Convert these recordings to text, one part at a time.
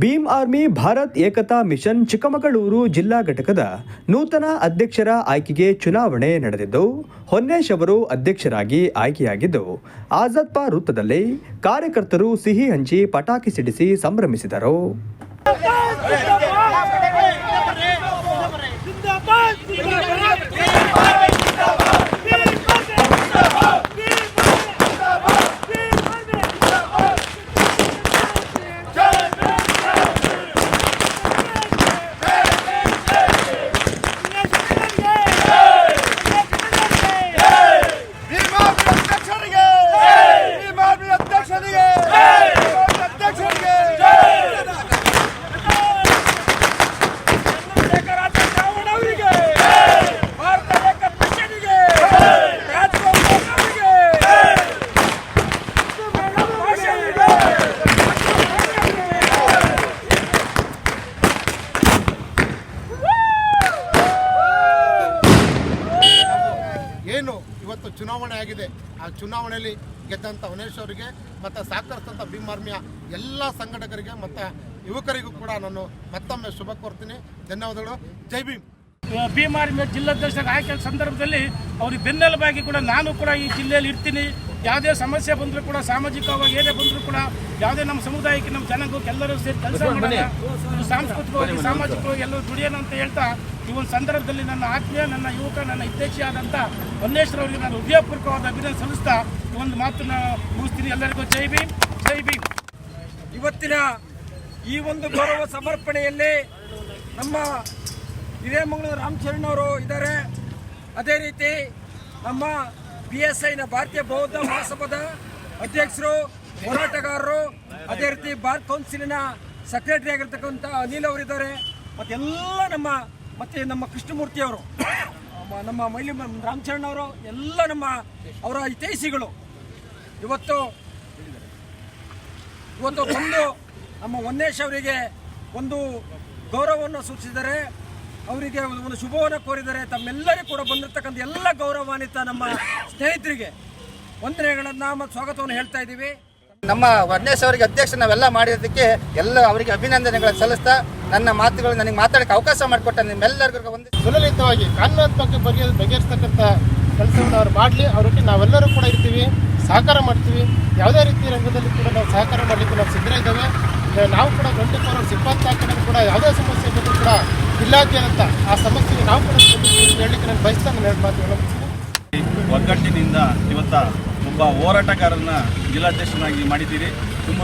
Bhim army Bharat ಏಕತಾ mission Chikkamagaluru ಜಿಲ್ಲಾ ಘಟಕದ ನೂತನ ಅಧ್ಯಕ್ಷರ ಆಯ್ಕೆಗೆ ಚುನಾವಣೆ ನಡೆದಿದ್ದು, ಹೊನ್ನೇಶ್ ಅವರು ಅಧ್ಯಕ್ಷರಾಗಿ ಆಯ್ಕೆಯಾಗಿದ್ದು, ಆಜಾದ್ ಪಾ ವೃತ್ತದಲ್ಲಿ ಕಾರ್ಯಕರ್ತರು ಸಿಹಿ ಹಂಚಿ ಪಟಾಕಿ ಸಿಡಿಸಿ ಸಂಭ್ರಮಿಸಿದರು ಭೀಮಾಭಿ ಅಧ್ಯಕ್ಷರಿಗೆ ಭೀಮಾಭಿ ಅಧ್ಯಕ್ಷರಿಗೆ ಭೀಮಾಭಿ ಅಧ್ಯಕ್ಷರಿಗೆ ಚಂದ್ರಶೇಖರಾಚಾರ್ಯ ಅವರಿಗೆ ಭಾರತ ಲೇಖ ಮಿಷನ್ಗೆ ರಾಜಗೋಪಾಲ್ ಅವರಿಗೆ ಭಾಷೆಗೆ ಏನು ಇವತ್ತು ಚುನಾವಣೆ ಆಗಿದೆ. ಆ ಚುನಾವಣೆಯಲ್ಲಿ ಗೆದ್ದಂಥ ಉಮೇಶ್ ಅವರಿಗೆ, ಮತ್ತು ಸಹಕರಿಸಿದಂಥ ಭೀಮ್ ಆರ್ಮಿಯ ಎಲ್ಲ ಸಂಘಟಕರಿಗೆ, ಮತ್ತು ಯುವಕರಿಗೂ ಕೂಡ ನಾನು ಮತ್ತೊಮ್ಮೆ ಶುಭ ಕೋರ್ತೀನಿ. ಧನ್ಯವಾದಗಳು. ಜೈ ಭೀಮ್. ಭೀಮಾರಿ ಜಿಲ್ಲಾಧ್ಯಕ್ಷರ ಆಯ್ಕೆ ಸಂದರ್ಭದಲ್ಲಿ ಅವ್ರಿಗೆ ಬೆನ್ನೆಲುಬಾಗಿ ಕೂಡ ನಾನು ಕೂಡ ಈ ಜಿಲ್ಲೆಯಲ್ಲಿ ಇರ್ತೀನಿ. ಯಾವುದೇ ಸಮಸ್ಯೆ ಬಂದರೂ ಕೂಡ ಸಾಮಾಜಿಕವಾಗಿ ಏನೇ ಬಂದರೂ ಕೂಡ ಯಾವುದೇ ನಮ್ಮ ಸಮುದಾಯಕ್ಕೆ ನಮ್ಮ ಜನಕ್ಕೆ ಎಲ್ಲರೂ ಸೇರಿ ಕೆಲಸ ಮಾಡೋಣ. ಸಾಂಸ್ಕೃತಿಕವಾಗಿ ಸಾಮಾಜಿಕವಾಗಿ ಎಲ್ಲರೂ ದುಡಿಯೋಣ ಅಂತ ಹೇಳ್ತಾ ಈ ಒಂದು ಸಂದರ್ಭದಲ್ಲಿ ನನ್ನ ಆತ್ಮೀಯ ನನ್ನ ಯುವಕ ನನ್ನ ಇತ್ತೀಚೆಯಾದಂಥ ಹೊನ್ನೇಶ್ವರ ಅವರಿಗೆ ನಾನು ಹೃದಯಪೂರ್ವಕವಾದ ಅಭಿನಂದನೆ ಸಲ್ಲಿಸ್ತಾ ಈ ಒಂದು ಮಾತನ್ನ ಮುಗಿಸ್ತೀನಿ. ಎಲ್ಲರಿಗೂ ಜೈ ಭೀಮ್ ಜೈ ಭೀಮ್. ಇವತ್ತಿನ ಈ ಒಂದು ಗೌರವ ಸಮರ್ಪಣೆಯಲ್ಲಿ ನಮ್ಮ ಹಿರೇಮಂಗಳೂರು ರಾಮಚರಣ್ ಅವರು ಇದ್ದಾರೆ. ಅದೇ ರೀತಿ ನಮ್ಮ ಬಿ ಎಸ್ ಐನ ಭಾರತೀಯ ಬೌದ್ಧ ಮಹಾಸಭಾದ ಅಧ್ಯಕ್ಷರು, ಹೋರಾಟಗಾರರು, ಅದೇ ರೀತಿ ಭಾರತ್ ಕೌನ್ಸಿಲಿನ ಸೆಕ್ರೆಟರಿ ಆಗಿರ್ತಕ್ಕಂಥ ಅನಿಲ್ ಅವರಿದ್ದಾರೆ. ಮತ್ತೆಲ್ಲ ನಮ್ಮ, ಮತ್ತೆ ನಮ್ಮ ಕೃಷ್ಣಮೂರ್ತಿ ಅವರು, ನಮ್ಮ- ಮೈಲಿ ರಾಮಚರಣ್ ಅವರು, ಎಲ್ಲ ನಮ್ಮ ಅವರ ಹಿತೈಷಿಗಳು. ಇವತ್ತು ಇವತ್ತು ಬಂದು ನಮ್ಮ ವನ್ನೇಶ್ ಅವರಿಗೆ ಒಂದು ಗೌರವವನ್ನು ಸೂಚಿಸಿದ್ದಾರೆ. ಅವರಿಗೆ ಒಂದು ಶುಭವನ್ನು ಕೋರಿದರೆ ತಮ್ಮೆಲ್ಲರಿಗೂ ಕೂಡ ಬಂದಿರತಕ್ಕಂಥ ಎಲ್ಲ ಗೌರವಾನ್ವಿತ ನಮ್ಮ ಸ್ನೇಹಿತರಿಗೆ ವಂದನೆಗಳನ್ನು ಮತ್ತು ಸ್ವಾಗತವನ್ನು ಹೇಳ್ತಾ ಇದ್ದೀವಿ. ನಮ್ಮ ವರ್ಣೇಶ್ ಅವರಿಗೆ ಅಧ್ಯಕ್ಷ ನಾವೆಲ್ಲ ಮಾಡಿರೋದಕ್ಕೆ ಎಲ್ಲ ಅವರಿಗೆ ಅಭಿನಂದನೆಗಳನ್ನು ಸಲ್ಲಿಸ್ತಾ ನನ್ನ ಮಾತುಗಳು ನನಗೆ ಮಾತಾಡಕ್ಕೆ ಅವಕಾಶ ಮಾಡಿಕೊಟ್ಟ ನಿಮ್ಮೆಲ್ಲರಿಗೂ ಒಂದು ಸುಲಲಿತವಾಗಿ ಕಾನೂನಾತ್ಮಕ ಬಗೆ ಬಗೆಹರಿಸ್ತಕ್ಕಂಥ ಕೆಲಸವನ್ನು ಅವ್ರು ಮಾಡಲಿ. ಅವ್ರಿಗೆ ನಾವೆಲ್ಲರೂ ಕೂಡ ಇರ್ತೀವಿ ಸಹಕಾರ ಮಾಡ್ತೀವಿ. ಯಾವುದೇ ರೀತಿ ರಂಗದಲ್ಲಿ ಕೂಡ ನಾವು ಸಹಕಾರ ಮಾಡಲಿಕ್ಕೆ ನಾವು ಸಿದ್ಧ ಇದ್ದೇವೆ ನಾವು ಕೂಡ ಗಂಟೆ ಸಿಬ್ಬಂದಿ ಕೂಡ ಯಾವುದೇ ಸಮಸ್ಯೆ ಇದ್ದರೂ ಕೂಡ ಇಲಾಖೆಯಂತ ಆ ಸಮಸ್ಯೆಗೆ ನಾವು ಕೂಡ ಅಂತ ಹೇಳಲಿಕ್ಕೆ ನಾನು ಬಯಸ್ತಾನೆ ಎರಡು ಮಾತು. ಒಗ್ಗಟ್ಟಿನಿಂದ ಇವತ್ತ ಒಬ್ಬ ಹೋರಾಟಗಾರನ ಜಿಲ್ಲಾಧ್ಯಕ್ಷನಾಗಿ ಮಾಡಿದ್ದೀರಿ ತುಂಬ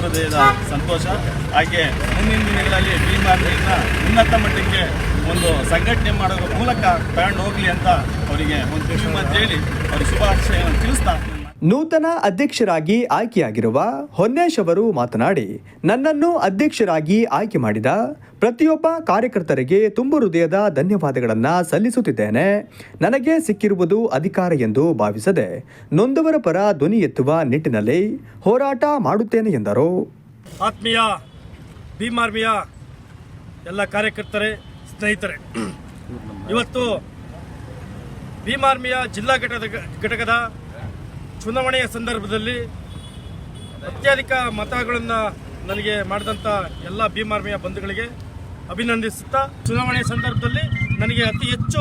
ಸಂತೋಷ ಹಾಗೆ ಮುಂದಿನ ದಿನಗಳಲ್ಲಿ ಭೀಮಾರ್ಮಿಯನ್ನ ಉನ್ನತ ಮಟ್ಟಕ್ಕೆ ಒಂದು ಸಂಘಟನೆ ಮಾಡೋದ್ರ ಮೂಲಕ ತಗೊಂಡು ಹೋಗ್ಲಿ ಅಂತ ಅವರಿಗೆ ಒಂದು ಅಂತ ಹೇಳಿ ಅವ್ರಿಗೆ ಶುಭಾಶಯವನ್ನು ತಿಳಿಸ್ತಾ ನೂತನ ಅಧ್ಯಕ್ಷರಾಗಿ ಆಯ್ಕೆಯಾಗಿರುವ ಹೊನ್ನೇಶ್ ಅವರು ಮಾತನಾಡಿ, ನನ್ನನ್ನು ಅಧ್ಯಕ್ಷರಾಗಿ ಆಯ್ಕೆ ಮಾಡಿದ ಪ್ರತಿಯೊಬ್ಬ ಕಾರ್ಯಕರ್ತರಿಗೆ ತುಂಬು ಹೃದಯದ ಧನ್ಯವಾದಗಳನ್ನು ಸಲ್ಲಿಸುತ್ತಿದ್ದೇನೆ. ನನಗೆ ಸಿಕ್ಕಿರುವುದು ಅಧಿಕಾರ ಎಂದು ಭಾವಿಸದೆ ನೊಂದವರ ಪರ ಧ್ವನಿ ಎತ್ತುವ ನಿಟ್ಟಿನಲ್ಲಿ ಹೋರಾಟ ಮಾಡುತ್ತೇನೆ ಎಂದರು. ಆತ್ಮೀಯ, ಭೀಮಾರ್ಮಿಯ ಎಲ್ಲ ಕಾರ್ಯಕರ್ತರೇ, ಸ್ನೇಹಿತರೆ, ಇವತ್ತು ಭೀಮಾರ್ಮಿಯ ಜಿಲ್ಲಾ ಘಟಕದ ಘಟಕದ ಚುನಾವಣೆಯ ಸಂದರ್ಭದಲ್ಲಿ ಅತ್ಯಧಿಕ ಮತಗಳನ್ನು ನನಗೆ ಮಾಡಿದಂಥ ಎಲ್ಲ ಭೀಮಾರ್ಮಿಯ ಬಂಧುಗಳಿಗೆ ಅಭಿನಂದಿಸುತ್ತಾ, ಚುನಾವಣೆಯ ಸಂದರ್ಭದಲ್ಲಿ ನನಗೆ ಅತಿ ಹೆಚ್ಚು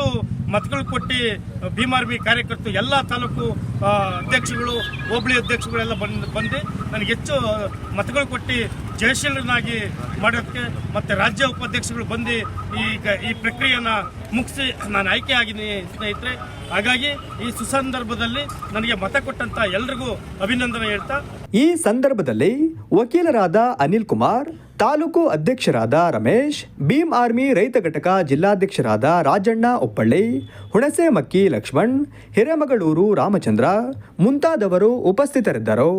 ಮತಗಳು ಕೊಟ್ಟು ಭೀಮಾರ್ಮಿ ಕಾರ್ಯಕರ್ತರು ಎಲ್ಲ ತಾಲೂಕು ಅಧ್ಯಕ್ಷಗಳು, ಹೋಬಳಿ ಅಧ್ಯಕ್ಷಗಳೆಲ್ಲ ಬಂದು ಬಂದು ನನಗೆ ಹೆಚ್ಚು ಮತಗಳು ಕೊಟ್ಟು ಜಯಶೀಲರನ್ನಾಗಿ ಮಾಡೋದಕ್ಕೆ ಮತ್ತು ರಾಜ್ಯ ಉಪಾಧ್ಯಕ್ಷಗಳು ಬಂದು ಈ ಈ ಪ್ರಕ್ರಿಯೆಯನ್ನು ಮುಗಿಸಿ ನಾನು ಆಯ್ಕೆ ಆಗಿದ್ದೀನಿ ಸ್ನೇಹಿತರೆ. ಹಾಗಾಗಿ ಈ ಸುಸಂದರ್ಭದಲ್ಲಿ ನನಗೆ ಮತ ಕೊಟ್ಟಂತ ಎಲ್ರಿಗೂ ಅಭಿನಂದನೆ ಹೇಳ್ತಾ. ಈ ಸಂದರ್ಭದಲ್ಲಿ ವಕೀಲರಾದ ಅನಿಲ್ ಕುಮಾರ್, ತಾಲೂಕು ಅಧ್ಯಕ್ಷರಾದ ರಮೇಶ್, ಭೀಮ್ ಆರ್ಮಿ ರೈತ ಘಟಕ ಜಿಲ್ಲಾಧ್ಯಕ್ಷರಾದ ರಾಜಣ್ಣ ಉಪ್ಪಳ್ಳಿ ಹುಣಸೆ ಮಕ್ಕಿ ಲಕ್ಷ್ಮಣ್, ಹಿರೇಮಗಳೂರು ರಾಮಚಂದ್ರ ಮುಂತಾದವರು ಉಪಸ್ಥಿತರಿದ್ದರು.